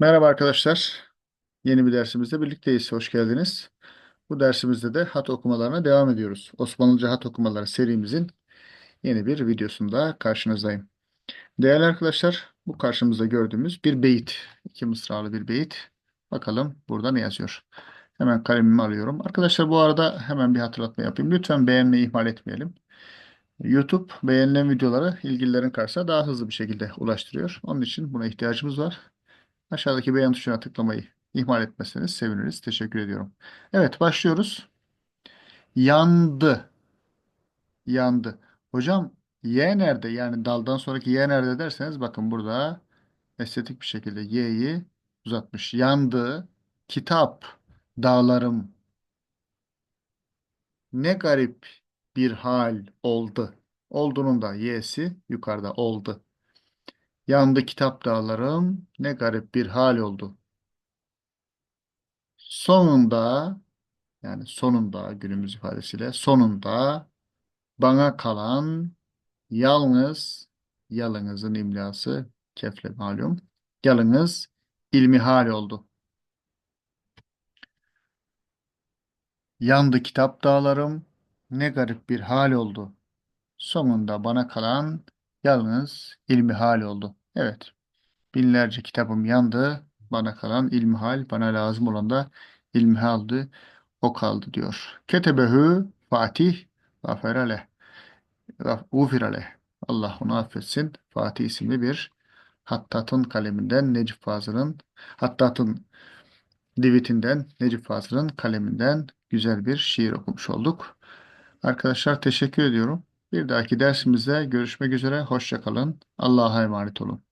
Merhaba arkadaşlar. Yeni bir dersimizde birlikteyiz. Hoş geldiniz. Bu dersimizde de hat okumalarına devam ediyoruz. Osmanlıca hat okumaları serimizin yeni bir videosunda karşınızdayım. Değerli arkadaşlar, bu karşımızda gördüğümüz bir beyit. iki mısralı bir beyit. Bakalım burada ne yazıyor? Hemen kalemimi alıyorum. Arkadaşlar bu arada hemen bir hatırlatma yapayım. Lütfen beğenmeyi ihmal etmeyelim. YouTube beğenilen videoları ilgililerin karşısına daha hızlı bir şekilde ulaştırıyor. Onun için buna ihtiyacımız var. Aşağıdaki beğen tuşuna tıklamayı ihmal etmezseniz seviniriz. Teşekkür ediyorum. Evet başlıyoruz. Yandı. Yandı. Hocam Y nerede? Yani daldan sonraki Y nerede derseniz bakın burada estetik bir şekilde Y'yi uzatmış. Yandı. Kitap. Dağlarım. Ne garip bir hal oldu. Oldunun da Y'si yukarıda oldu. Yandı kitap dağlarım. Ne garip bir hal oldu. Sonunda Yani sonunda günümüz ifadesiyle sonunda bana kalan yalnız yalınızın imlası kefle malum. Yalınız ilmihal oldu. Yandı kitap dağlarım ne garip bir hal oldu. Sonunda bana kalan yalnız ilmihal oldu. Evet binlerce kitabım yandı. Bana kalan ilmihal bana lazım olan da ilmihaldi. O kaldı diyor. Ketebehü Fatih Gaferaleh. Ufiraleh. Allah onu affetsin. Fatih isimli bir Hattat'ın kaleminden Necip Fazıl'ın Hattat'ın divitinden Necip Fazıl'ın kaleminden güzel bir şiir okumuş olduk. Arkadaşlar teşekkür ediyorum. Bir dahaki dersimizde görüşmek üzere. Hoşça kalın. Allah'a emanet olun.